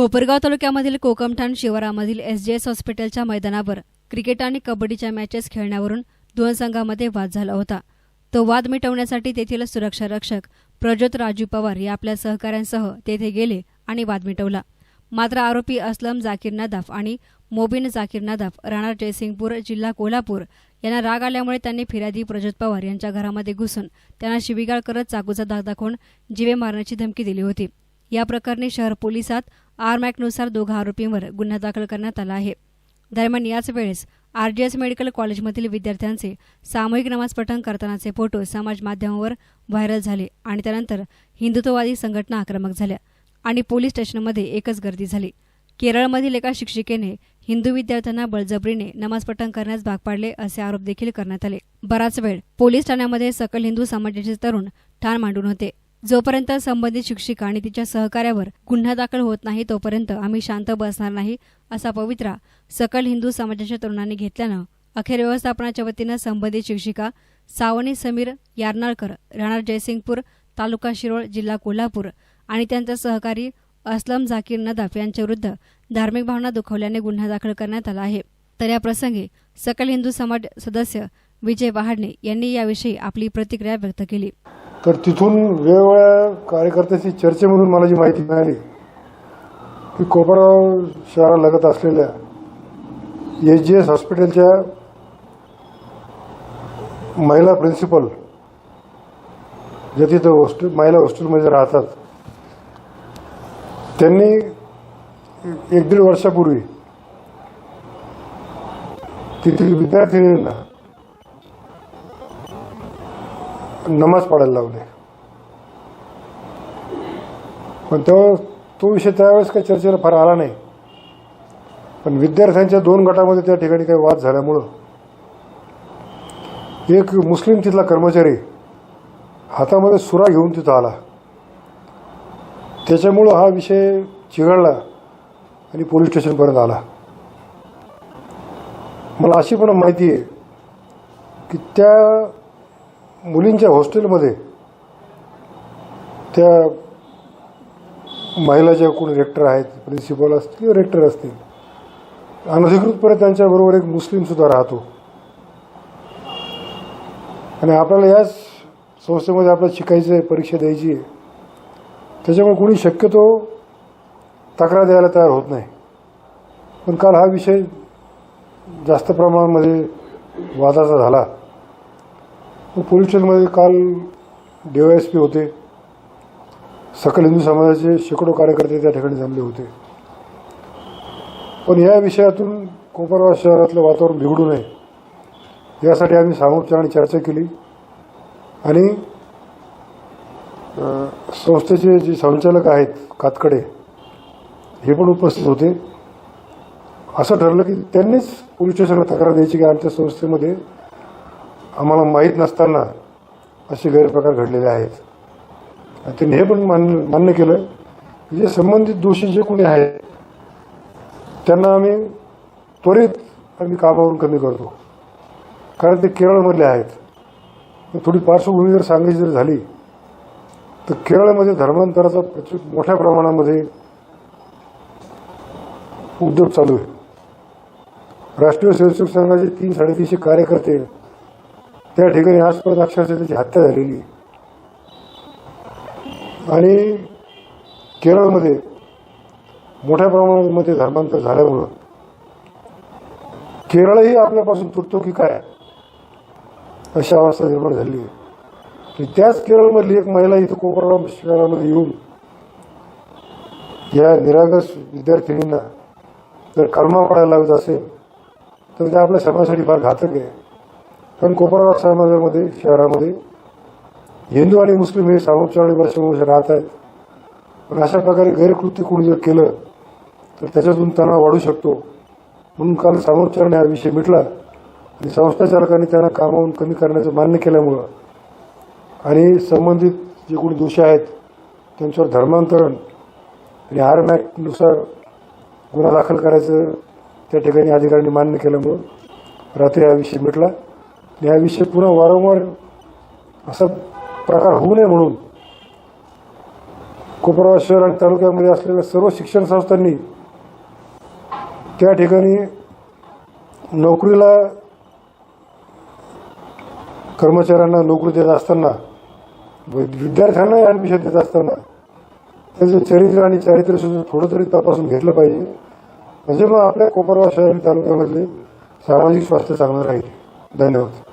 कोपरगाव तालुक्यामधील कोकमठाण शिवारामधील एस हॉस्पिटलच्या मैदानावर क्रिकेट आणि कबड्डीच्या मॅचेस खेळण्यावरून दोन संघामध्ये वाद झाला होता. तो वाद मिटवण्यासाठी तेथील सुरक्षा रक्षक प्रज्योत राजू पवार या आपल्या सहकाऱ्यांसह तेथे गेले आणि वाद मिटवला. मात्र आरोपी असलम जाकीर नदाफ आणि मोबिन जाकीर नदाफ राणा जयसिंगपूर जिल्हा कोल्हापूर यांना राग आल्यामुळे त्यांनी फिर्यादी प्रज्योत पवार यांच्या घरामध्ये घुसून त्यांना शिवीगाळ करत चाकूचा दाग दाखवून जीवे मारण्याची धमकी दिली होती. या प्रकरणी शहर पोलिसात आरमॅकनुसार दोघा आरोपींवर गुन्हा दाखल करण्यात आला आहे. दरम्यान याच वेळेस आरजीएस मेडिकल कॉलेजमधील विद्यार्थ्यांचे सामूहिक नमाज पठण करतानाचे फोटो समाज माध्यमावर व्हायरल झाले आणि त्यानंतर हिंदुत्ववादी संघटना आक्रमक झाल्या आणि पोलीस स्टेशनमध्ये एकच गर्दी झाली. केरळमधील एका शिक्षिकेने हिंदू विद्यार्थ्यांना बळजबरीने नमाज पठण करण्यास भाग पाडले असे आरोप देखील करण्यात आले. बराच वेळ पोलीस ठाण्यामध्ये सकल हिंदू समाजाचे तरुण ठाण मांडून होते. जोपर्यंत संबंधित शिक्षिका आणि तिच्या सहकार्यावर गुन्हा दाखल होत नाही तोपर्यंत आम्ही शांत बसणार नाही असा पवित्रा सकल हिंदू समाजाच्या तरुणांनी घेतल्यानं अखेर व्यवस्थापनाच्या वतीनं संबंधित शिक्षिका सावनी समीर यारनाळकर राहणार जयसिंगपूर तालुका शिरोळ जिल्हा कोल्हापूर आणि त्यांचा सहकारी असलम झाकीर नदाफ यांच्याविरुद्ध धार्मिक भावना दुखवल्याने गुन्हा दाखल करण्यात आला आहे. तर या प्रसंगी सकल हिंदू समाज सदस्य विजय वहाडणे यांनी याविषयी आपली प्रतिक्रिया व्यक्त केली. तर तिथून वेगवेगळ्या कार्यकर्त्याची चर्चेमधून मला जी माहिती मिळाली की कोपरगाव शहरालगत असलेल्या एच जी एस हॉस्पिटलच्या महिला प्रिन्सिपल जे तिथं हॉस्टेल महिला हॉस्टेलमध्ये राहतात त्यांनी एक दीड वर्षापूर्वी तिथील विद्यार्थिनींना नमाज पडायला लावले पण तेव्हा तो विषय त्यावेळेस काही चर्चेला फार आला नाही. पण विद्यार्थ्यांच्या दोन गटामध्ये त्या ठिकाणी काही वाद झाल्यामुळं एक मुस्लिम तिथला कर्मचारी हातामध्ये सुरा घेऊन तिथं आला. त्याच्यामुळं हा विषय चिघळला आणि पोलीस स्टेशनपर्यंत आला. मला अशी पण माहिती आहे की त्या मुलींच्या हॉस्टेलमध्ये त्या महिला ज्या कोणी रेक्टर आहेत प्रिन्सिपल असतील किंवा रेक्टर असतील अनधिकृतपणे त्यांच्याबरोबर एक मुस्लिमसुद्धा राहतो. आणि आपल्याला याच संस्थेमध्ये आपल्याला शिकायचं आहे परीक्षा द्यायची आहे. त्याच्यामुळे कोणी शक्यतो तक्रार द्यायला तयार होत नाही. पण काल हा विषय जास्त प्रमाणामध्ये वादाचा झाला. हो, पोलीस स्टेशनमध्ये काल एस पी होते. सकल हिंदू समाजाचे शेकडो कार्यकर्ते त्या ठिकाणी जमले होते. पण या विषयातून कोपरगाव शहरातलं वातावरण बिघडू नये यासाठी आम्ही सामोपचाराने चर्चा केली. आणि संस्थेचे जे संचालक आहेत कातकडे हे पण उपस्थित होते. असं ठरलं की त्यांनीच पोलीस स्टेशनला तक्रार द्यायची की आमच्या संस्थेमध्ये आम्हाला माहीत नसताना असे गैरप्रकार घडलेले आहेत. आणि त्यांनी हे पण मान्य मान्य केलं की जे संबंधित दोषी जे कोणी आहेत त्यांना आम्ही त्वरित आम्ही कामावरून कमी करतो. कारण ते केरळमधले आहेत. थोडी पार्श्वभूमी जर सांगायची जर झाली तर केरळमध्ये धर्मांतराचा प्रचुर मोठ्या प्रमाणामध्ये उद्योग चालू आहे. राष्ट्रीय स्वयंसेवक संघाचे तीन साडेतीनशे कार्यकर्ते त्या ठिकाणी आजपर्यंत अक्षरशः त्याची हत्या झालेली आहे. आणि केरळमध्ये मोठ्या प्रमाणामध्ये धर्मांतर झाल्यामुळं केरळही आपल्यापासून तुटतो की काय? अशी अवस्था निर्माण झाली आहे. की त्याच केरळमधली एक महिला इथं कोपरगाव शहरामध्ये येऊन या निरागस विद्यार्थिनींना जर कर्मा पडायला लागत असेल तर ते आपल्या समाजासाठी फार घातक आहे. कारण कोपरगाव समाजामध्ये शहरामध्ये हिंदू आणि मुस्लिम हे सामोपचारी वर्षानुवर्ष राहत आहेत. पण अशा प्रकारे गैरकृत्य कोणी जर केलं तर त्याच्यातून तणाव वाढू शकतो. म्हणून काल सामोपचाराने हा विषय मिटला आणि संस्थाचालकांनी त्यांना कामावून कमी करण्याचं मान्य केल्यामुळं आणि संबंधित जे कोणी दोषी आहेत त्यांच्यावर धर्मांतरण आणि आर्म ॲक्टनुसार गुन्हा दाखल करायचं त्या ठिकाणी अधिकाऱ्यांनी मान्य केल्यामुळं रात्री हा विषय मिटला. आणि विषय पुन्हा वारंवार असा प्रकार होऊ नये म्हणून कोपरगाव शहर आणि तालुक्यामध्ये असलेल्या सर्व शिक्षण संस्थांनी त्या ठिकाणी नोकरीला कर्मचाऱ्यांना नोकरी देत असताना विद्यार्थ्यांना ॲडमिशन देत असताना त्याचं चरित्र आणि चारित्र्य सुद्धा थोडं तरी तपासून घेतलं पाहिजे. म्हणजे मग आपल्या कोपरगाव शहर आणि तालुक्यामधले सामाजिक स्वास्थ्य चांगलं राहील. धन्यवाद.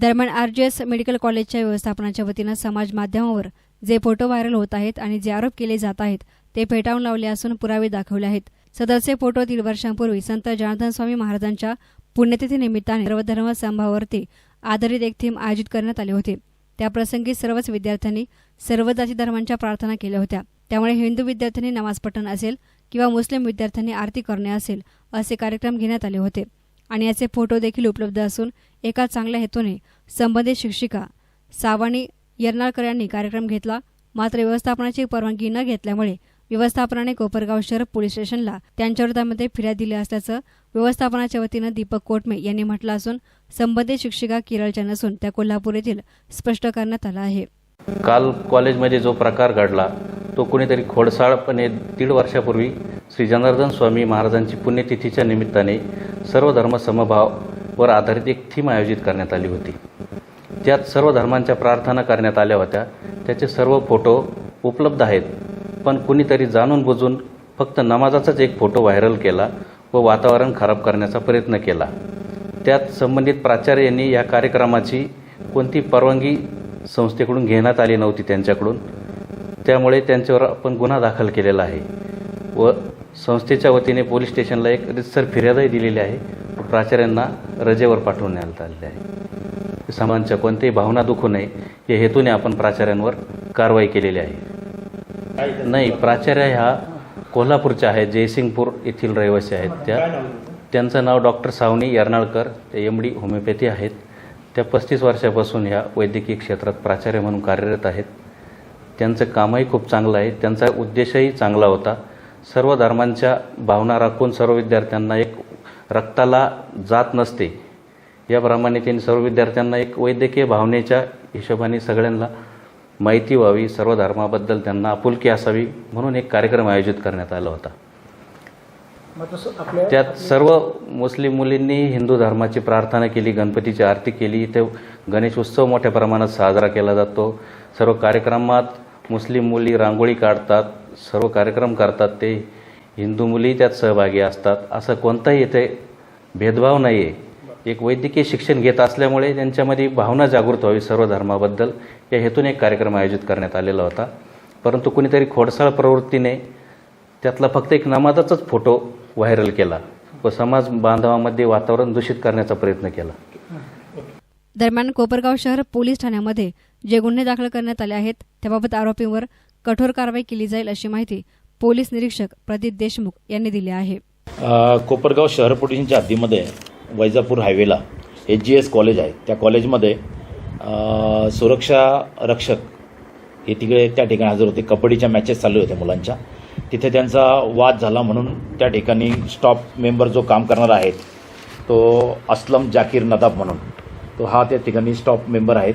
दरम्यान आरजीएस मेडिकल कॉलेजच्या व्यवस्थापनाच्या वतीनं समाज माध्यमावर जे फोटो व्हायरल होत आहेत आणि जे आरोप केले जात आहेत ते फेटाळून लावले असून पुरावे दाखवले आहेत. सदरचे फोटो दीड वर्षांपूर्वी संत जनार्दन स्वामी महाराजांच्या पुण्यतिथी निमित्ताने सर्वधर्म संभावावरती आधारित एक थीम आयोजित करण्यात आले होते. त्याप्रसंगी सर्वच विद्यार्थ्यांनी सर्व जाती धर्मांच्या प्रार्थना केल्या होत्या. त्यामुळे हिंदू विद्यार्थ्यांनी नमाज पठण असेल किंवा मुस्लिम विद्यार्थ्यांनी आरती करणे असेल असे कार्यक्रम घेण्यात आले होते. आणि याचे फोटो देखील उपलब्ध असून एका चांगल्या हेतूने संबंधित शिक्षिका सावानी यरनाळकर यांनी कार्यक्रम घेतला. मात्र व्यवस्थापनाची परवानगी न घेतल्यामुळे व्यवस्थापनाने कोपरगाव शहर पोलीस स्टेशनला त्यांच्या विरोधामध्ये फिर्याद दिली असल्याचं व्यवस्थापनाच्या वतीनं दीपक कोटमे यांनी म्हटलं असून संबंधित शिक्षिका केरळच्या नसून त्या कोल्हापूर येथील स्पष्ट करण्यात आलं आहे. काल कॉलेजमध्ये जो प्रकार घडला तो कुणीतरी खोडसाळपणे दीड वर्षापूर्वी श्री जनार्दन स्वामी महाराजांची पुण्यतिथीच्या निमित्ताने सर्व धर्मसमभाववर आधारित एक थीम आयोजित करण्यात आली होती. त्यात सर्व धर्मांच्या प्रार्थना करण्यात आल्या होत्या. त्याचे सर्व फोटो उपलब्ध आहेत. पण कुणीतरी जाणून बुजून फक्त नमाजाचाच एक फोटो व्हायरल केला व वातावरण खराब करण्याचा प्रयत्न केला. त्यात संबंधित प्राचार्य यांनी या कार्यक्रमाची कोणती परवानगी संस्थेकडून घेण्यात आली नव्हती त्यांच्याकडून. त्यामुळे त्यांच्यावर आपण गुन्हा दाखल केलेला आहे. व संस्थेच्या वतीने पोलीस स्टेशनला एक रितसर फिर्यादही दिलेली आहे. व प्राचार्यांना रजेवर पाठवण्यात आलेले आहे. समाजांच्या कोणत्याही भावना दुखू नये. या हेतूने आपण प्राचार्यांवर कारवाई केलेली आहे. नाही प्राचार्य ह्या कोल्हापूरच्या आहेत. जयसिंगपूर येथील रहिवासी आहेत त्या. त्यांचं नाव डॉक्टर सावनी यर्नाळकर. ते एम डी होमिओपॅथी आहेत. त्या पस्तीस वर्षापासून ह्या वैद्यकीय क्षेत्रात प्राचार्य म्हणून कार्यरत आहेत. त्यांचं कामही खूप चांगलं आहे. त्यांचा उद्देशही चांगला होता. सर्व धर्मांच्या भावना राखून सर्व विद्यार्थ्यांना एक रक्ताला जात नसते. याप्रमाणे त्यांनी सर्व विद्यार्थ्यांना एक वैद्यकीय भावनेच्या हिशोबाने सगळ्यांना माहिती व्हावी. सर्व धर्माबद्दल त्यांना आपुलकी असावी म्हणून एक कार्यक्रम आयोजित करण्यात आला होता. त्यात सर्व मुस्लिम मुलींनी हिंदू धर्माची प्रार्थना केली गणपतीची आरती केली. इथे गणेश उत्सव मोठ्या प्रमाणात साजरा केला जातो. सर्व कार्यक्रमात मुस्लिम मुली रांगोळी काढतात सर्व कार्यक्रम करतात. ते हिंदू मुली त्यात सहभागी असतात. असं कोणताही इथे भेदभाव नाही आहे एक वैद्यकीय शिक्षण घेत असल्यामुळे त्यांच्यामध्ये भावना जागृत व्हावी सर्व धर्माबद्दल. या हेतून एक कार्यक्रम आयोजित करण्यात आलेला होता. परंतु कुणीतरी खोडसाळ प्रवृत्तीने त्यातला फक्त एक नमाजाचाच फोटो व्हायरल केला व समाज बांधवामध्ये वातावरण दूषित करण्याचा प्रयत्न केला. दरम्यान कोपरगाव शहर पोलीस ठाण्यामध्ये जे गुन्हे दाखल करण्यात आले आहेत त्याबाबत आरोपींवर कठोर कारवाई केली जाईल अशी माहिती पोलीस निरीक्षक प्रदीप देशमुख यांनी दिली आहे. कोपरगाव शहर पोलिसांच्या हद्दीमध्ये वैजापूर हायवेला एच जी एस कॉलेज आहे. त्या कॉलेजमध्ये सुरक्षा रक्षक हे तिकडे त्या ठिकाणी हजर होते. कबड्डीच्या मॅचेस चालू होत्या मुलांच्या. तिथे त्यांचा वाद झाला म्हणून त्या ठिकाणी स्टॉप मेंबर जो काम करणारा आहे तो असलम जाकीर नदाब म्हणून. तो हा त्या ठिकाणी स्टॉप मेंबर आहेत.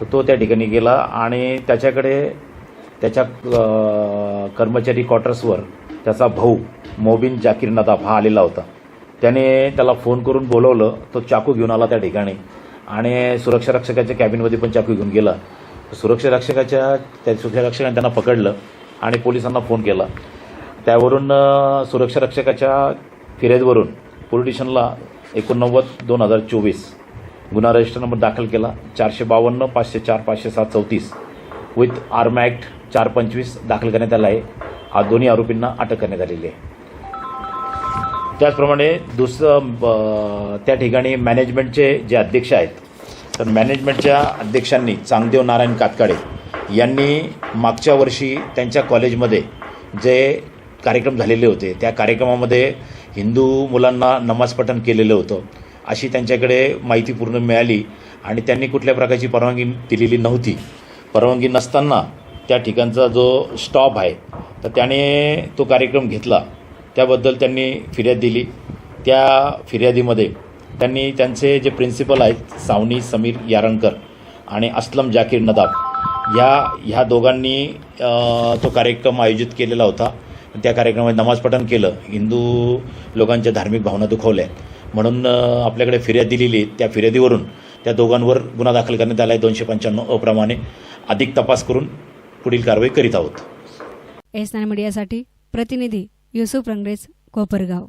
तर तो त्या ठिकाणी गेला आणि त्याच्याकडे त्याच्या कर्मचारी क्वार्टर्सवर त्याचा भाऊ मोबिन जाकीर नदाब हा आलेला होता. त्याने त्याला फोन करून बोलवलं तो चाकू घेऊन आला त्या ठिकाणी आणि सुरक्षा रक्षकाच्या कॅबिनमध्ये पण चाकू घेऊन गेला. सुरक्षा रक्षकाच्या त्या सुरक्षा रक्षकाने त्यांना पकडलं. आणि पोलिसांना फोन केला. त्यावरून सुरक्षा रक्षकाच्या फिर्यादीवरून पोलीस स्टेशनला एकोणनव्वद दोन हजार चोवीस गुन्हा रजिस्टर नंबर दाखल केला. चारशे बावन्न पाचशे चार पाचशे सात चौतीस विथ आर्म ॲक्ट चार पंचवीस दाखल करण्यात आला आहे. हा दोन्ही आरोपींना अटक करण्यात आलेली आहे. त्याचप्रमाणे दुसरं त्या ठिकाणी मॅनेजमेंटचे जे अध्यक्ष आहेत तर मॅनेजमेंटच्या अध्यक्षांनी चांगदेव नारायण कातकाडे यांनी मागच्या वर्षी त्यांच्या कॉलेजमध्ये जे कार्यक्रम झालेले होते त्या कार्यक्रमामध्ये हिंदू मुलांना नमाज पठण केलेलं होतं. अशी त्यांच्याकडे माहिती पूर्ण मिळाली आणि त्यांनी कुठल्या प्रकारची परवानगी दिलेली नव्हती. परवानगी नसताना त्या ठिकाणचा जो स्टॉप आहे तर त्याने तो कार्यक्रम घेतला. त्याबद्दल त्यांनी फिर्याद दिली. त्या फिर्यादीमध्ये त्यांनी त्यांचे जे प्रिन्सिपल आहेत सावनी समीर यारणकर आणि असलम जाकीर नदाब या ह्या दोघांनी तो कार्यक्रम आयोजित केलेला होता. त्या कार्यक्रमात नमाज पठण केलं. हिंदू लोकांच्या धार्मिक भावना दुखवल्या. म्हणून आपल्याकडे फिर्याद दिलेली त्या फिर्यादीवरून त्या दोघांवर गुन्हा दाखल करण्यात आला आहे. दोनशे पंच्याण्णव अप्रमाणे अधिक तपास करून पुढील कारवाई करीत आहोत. एस नाईन मीडियासाठी प्रतिनिधी युसुफ रंगरेज कोपरगाव.